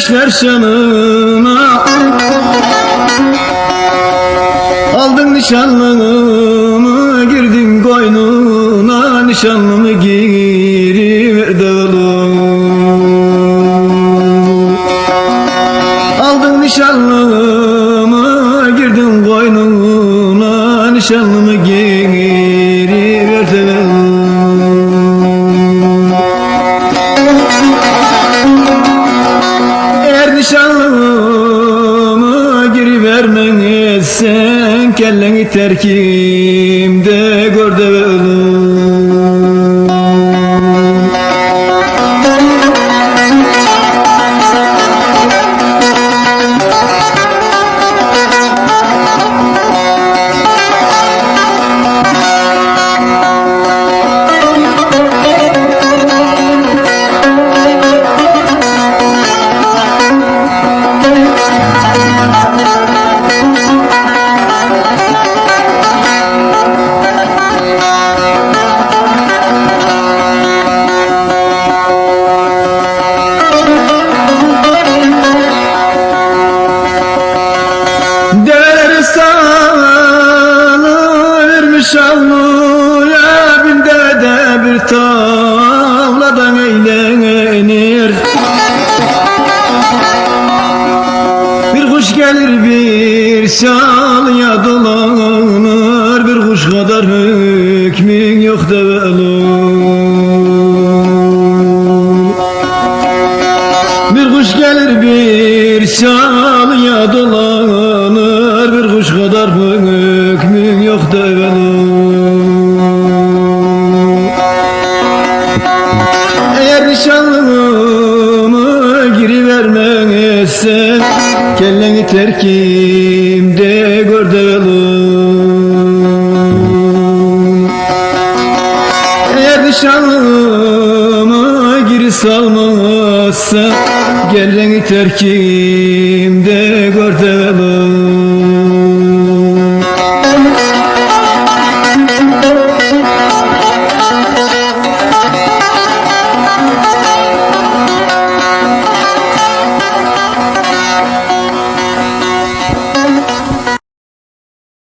düşler şanına Aldın nişanlımı girdin koynuna Nişanlımı geri oğlum. Aldın nişanlımı girdin koynuna Nişanlımı geri verdi Eğer nişanlımı geri vermezsen Kelleni terkimde gör de ölüm salırmış avluya Binde de bir tavladan eğlenir. Bir kuş gelir bir şalıya dolanır. Bir kuş kadar hükmün yok develum Bir kuş gelir bir şalıya dolanır. Bir kuş kadar hükmün yok develum Eğer nişanlımı geri vermezsen Kelleni terkimde gör develum Eğer nişanlımı geri salmazsa Kelleni terkimde